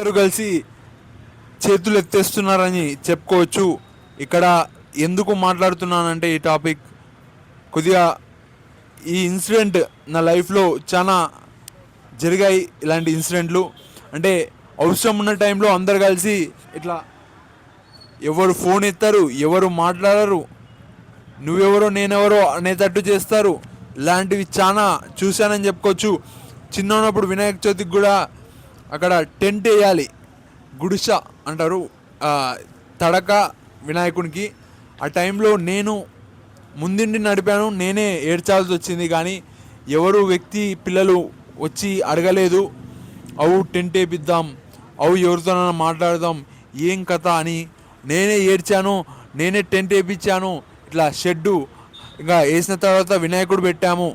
అందరూ కలిసి చేతులు ఎత్తేస్తున్నారని చెప్పుకోవచ్చు. ఇక్కడ ఎందుకు మాట్లాడుతున్నానంటే ఈ టాపిక్. కొద్దిగా ఈ ఇన్సిడెంట్ నా లైఫ్లో చాలా జరిగాయి ఇలాంటి ఇన్సిడెంట్లు. అంటే అవసరం ఉన్న టైంలో అందరు కలిసి ఇట్లా ఎవరు ఫోన్ ఎత్తారు ఎవరు మాట్లాడరు నువ్వెవరో నేనెవరో అనేటట్టు చేస్తారు. ఇలాంటివి చాలా చూశానని చెప్పుకోవచ్చు. చిన్న ఉన్నప్పుడు వినాయక చవితికి కూడా అక్కడ టెంట్ వేయాలి గుడిస అంటారు. తడక వినాయకునికి. ఆ టైంలో నేను ముందుండి నడిపాను నేనే ఏడ్చాల్సి వచ్చింది కానీ ఎవరు వ్యక్తి పిల్లలు వచ్చి అడగలేదు. అవు టెంట్ వేపిద్దాం అవు ఎవరితోనైనా మాట్లాడదాం ఏం కథ అని నేనే ఏడ్చాను నేనే టెంట్ వేపించాను. ఇట్లా షెడ్డు ఇంకా వేసిన తర్వాత వినాయకుడు పెట్టాము.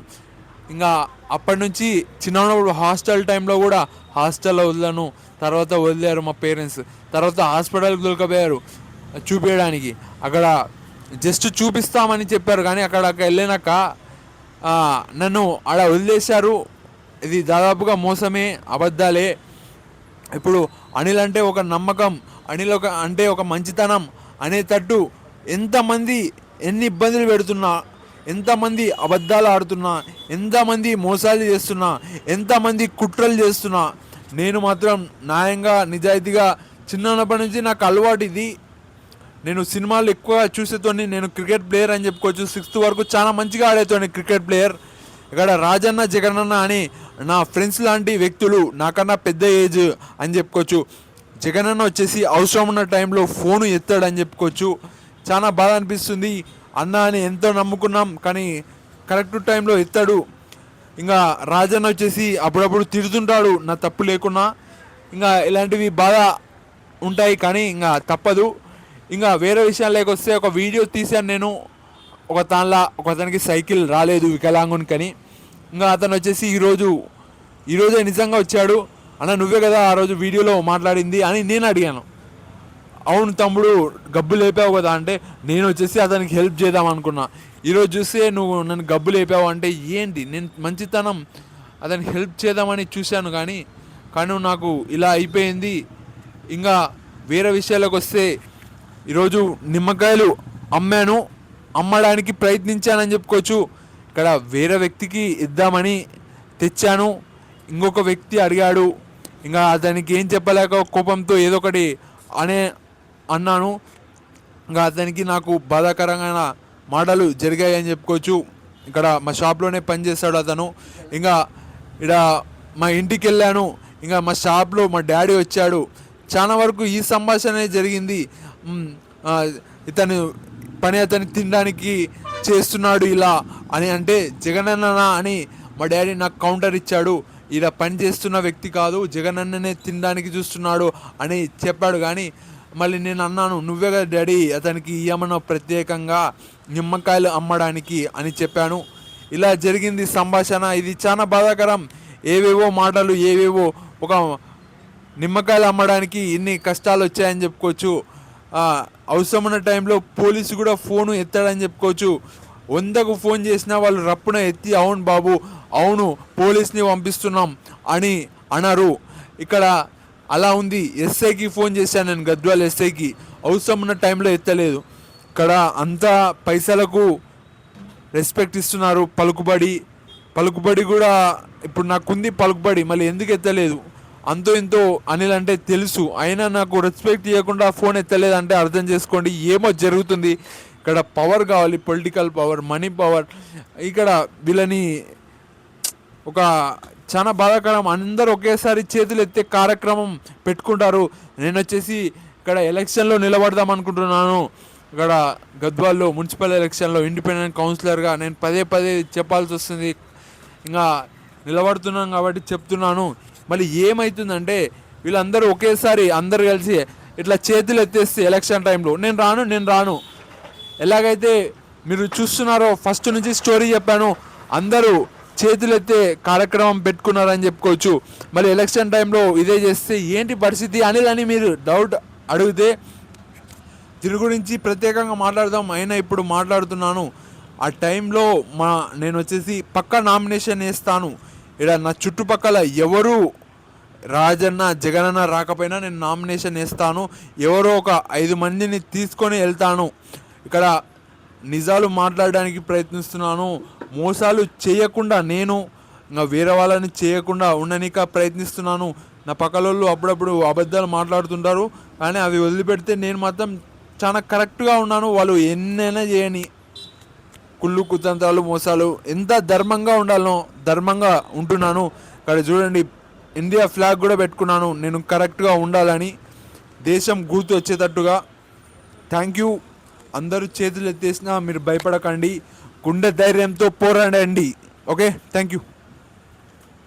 ఇంకా అప్పటి నుంచి చిన్నప్పుడు హాస్టల్ టైంలో కూడా హాస్టల్లో వదిలాను. తర్వాత వదిలేరు మా పేరెంట్స్. తర్వాత హాస్పిటల్కి దొరకపోయారు చూపించడానికి అక్కడ జస్ట్ చూపిస్తామని చెప్పారు కానీ అక్కడ వెళ్ళినాక నన్ను ఆడ వదిలేశారు. ఇది దాదాపుగా మోసమే అబద్ధాలే. ఇప్పుడు అనిల్ అంటే ఒక నమ్మకం అనిల్ ఒక అంటే ఒక మంచితనం అనేటట్టు ఎంతమంది ఎన్ని ఇబ్బందులు పెడుతున్నా ఎంతమంది అబద్ధాలు ఆడుతున్నా ఎంతమంది మోసాలు చేస్తున్నా ఎంతమంది కుట్రలు చేస్తున్నా నేను మాత్రం న్యాయంగా నిజాయితీగా చిన్నప్పటి నుంచి నాకు అలవాటు ఇది. నేను సినిమాలు ఎక్కువ చూసేతోని నేను క్రికెట్ ప్లేయర్ అని చెప్పుకోవచ్చు. సిక్స్త్ వరకు చాలా మంచిగా ఆడేతోని క్రికెట్ ప్లేయర్. ఇక్కడ రాజన్న జగనన్న అని నా ఫ్రెండ్స్ లాంటి వ్యక్తులు నాకన్నా పెద్ద ఏజ్ అని చెప్పుకోవచ్చు. జగనన్న వచ్చేసి అవసరం ఉన్న టైంలో ఫోను ఎత్తాడని చెప్పుకోవచ్చు. చాలా బాధ అనిపిస్తుంది. అన్న అని ఎంతో నమ్ముకున్నాం కానీ కరెక్ట్ టైంలో ఎత్తాడు. ఇంకా రాజన్న వచ్చేసి అప్పుడప్పుడు తిడుతుంటాడు నా తప్పు లేకున్నా. ఇంకా ఇలాంటివి బాధ ఉంటాయి కానీ ఇంకా తప్పదు. ఇంకా వేరే విషయాల్లోకి వస్తే ఒక వీడియో తీశాను నేను. ఒక దానిలో ఒక అతనికి సైకిల్ రాలేదు వికలాంగునికని ఇంకా అతను వచ్చేసి ఈరోజు ఈరోజే నిజంగా వచ్చాడు. అన్న నువ్వే కదా ఆ రోజు వీడియోలో మాట్లాడింది అని నేను అడిగాను. అవును తమ్ముడు గబ్బు లేపావు కదా అంటే నేను వచ్చేసి అతనికి హెల్ప్ చేద్దాం అనుకున్నా. ఈరోజు చూస్తే నువ్వు నన్ను గబ్బు లేపావు అంటే ఏంటి? నేను మంచితనం అతనికి హెల్ప్ చేద్దామని చూశాను కానీ కానీ నాకు ఇలా అయిపోయింది. ఇంకా వేరే విషయాలకు వస్తే ఈరోజు నిమ్మకాయలు అమ్మాను అమ్మడానికి ప్రయత్నించానని చెప్పుకోవచ్చు. ఇక్కడ వేరే వ్యక్తికి ఇద్దామని తెచ్చాను. ఇంకొక వ్యక్తి అడిగాడు. ఇంకా అతనికి ఏం చెప్పలేక కోపంతో ఏదో ఒకటి అనే అన్నాను. ఇంకా అతనికి నాకు బాధాకరమైన మాటలు జరిగాయి అని చెప్పుకోవచ్చు. ఇక్కడ మా షాప్లోనే పనిచేస్తాడు అతను. ఇంకా ఇక్కడ మా ఇంటికి వెళ్ళాను ఇంకా మా షాప్లో మా డాడీ వచ్చాడు. చాలా వరకు ఈ సంభాషణ జరిగింది. ఇతను పని అతను తినడానికి చేస్తున్నాడు ఇలా అని అంటే జగనన్న అని మా డాడీ నాకు కౌంటర్ ఇచ్చాడు. ఇలా పని చేస్తున్న వ్యక్తి కాదు జగనన్ననే తినడానికి చూస్తున్నాడు అని చెప్పాడు. కానీ మళ్ళీ నేను అన్నాను నువ్వే కదా డాడీ అతనికి ఇయ్యమన్న ప్రత్యేకంగా నిమ్మకాయలు అమ్మడానికి అని చెప్పాను. ఇలా జరిగింది సంభాషణ. ఇది చాలా బాధాకరం. ఏవేవో మాటలు ఏవేవో ఒక నిమ్మకాయలు అమ్మడానికి ఇన్ని కష్టాలు వచ్చాయని చెప్పుకోవచ్చు. అవసరమైన టైంలో పోలీసు కూడా ఫోను ఎత్తాడని చెప్పుకోవచ్చు. వందకు ఫోన్ చేసినా వాళ్ళు రప్పున ఎత్తి అవును బాబు అవును పోలీస్ని పంపిస్తున్నాం అని అనరు ఇక్కడ అలా ఉంది. ఎస్ఐకి ఫోన్ చేశాను నేను గద్వాల్ ఎస్ఐకి. అవసరం ఉన్న టైంలో ఎత్తలేదు. ఇక్కడ అంతా పైసలకు రెస్పెక్ట్ ఇస్తున్నారు. పలుకుబడి పలుకుబడి కూడా ఇప్పుడు నాకుంది పలుకుబడి మళ్ళీ ఎందుకు ఎత్తలేదు? అంతో ఎంతో అనిల్ అంటే తెలుసు. అయినా నాకు రెస్పెక్ట్ ఇవ్వకుండా ఫోన్ ఎత్తలేదు అంటే అర్థం చేసుకోండి. ఏమో జరుగుతుంది. ఇక్కడ పవర్ కావాలి పొలిటికల్ పవర్ మనీ పవర్. ఇక్కడ వీళ్ళని ఒక చాలా బాధాకరం. అందరూ ఒకేసారి చేతులు ఎత్తే కార్యక్రమం పెట్టుకుంటారు. నేను వచ్చేసి ఇక్కడ ఎలక్షన్లో నిలబడదాం అనుకుంటున్నాను. ఇక్కడ గద్వాల్లో మున్సిపల్ ఎలక్షన్లో ఇండిపెండెంట్ కౌన్సిలర్గా నేను పదే పదే చెప్పాల్సి వస్తుంది. ఇంకా నిలబడుతున్నాను కాబట్టి చెప్తున్నాను. మళ్ళీ ఏమవుతుందంటే వీళ్ళందరూ ఒకేసారి అందరు కలిసి ఇట్లా చేతులు ఎత్తేస్తే ఎలక్షన్ టైంలో నేను రాను నేను రాను. ఎలాగైతే మీరు చూస్తున్నారో ఫస్ట్ నుంచి స్టోరీ చెప్పాను. అందరూ చేతులెత్తే కార్యక్రమం పెట్టుకున్నారని చెప్పుకోవచ్చు. మరి ఎలక్షన్ టైంలో ఇదే చేస్తే ఏంటి పరిస్థితి అనేదని అని మీరు డౌట్ అడిగితే దీని గురించి ప్రత్యేకంగా మాట్లాడదాం. అయినా ఇప్పుడు మాట్లాడుతున్నాను. ఆ టైంలో మా నేను వచ్చేసి పక్క నామినేషన్ వేస్తాను. ఇక్కడ నా చుట్టుపక్కల ఎవరు రాజన్న జగనన్న రాకపోయినా నేను నామినేషన్ వేస్తాను. ఎవరో ఒక ఐదు మందిని తీసుకొని వెళ్తాను. ఇక్కడ నిజాలు మాట్లాడడానికి ప్రయత్నిస్తున్నాను. మోసాలు చేయకుండా నేను ఇంకా వేరే వాళ్ళని చేయకుండా ఉండనిక ప్రయత్నిస్తున్నాను. నా పక్కలోళ్ళు అప్పుడప్పుడు అబద్ధాలు మాట్లాడుతుంటారు కానీ అవి వదిలిపెడితే నేను మాత్రం చాలా కరెక్ట్గా ఉన్నాను. వాళ్ళు ఎన్నైనా చేయని కుళ్ళు కుతంత్రాలు మోసాలు ఎంత ధర్మంగా ఉండాలనో ధర్మంగా ఉంటున్నాను. ఇక్కడ చూడండి ఇండియా ఫ్లాగ్ కూడా పెట్టుకున్నాను. నేను కరెక్ట్గా ఉండాలని దేశం గుర్తు వచ్చేటట్టుగా. Thank you. అందరూ చేతులు ఎత్తేసినా మీరు భయపడకండి. గుండె ధైర్యంతో పోరాడండి. ఓకే? Thank you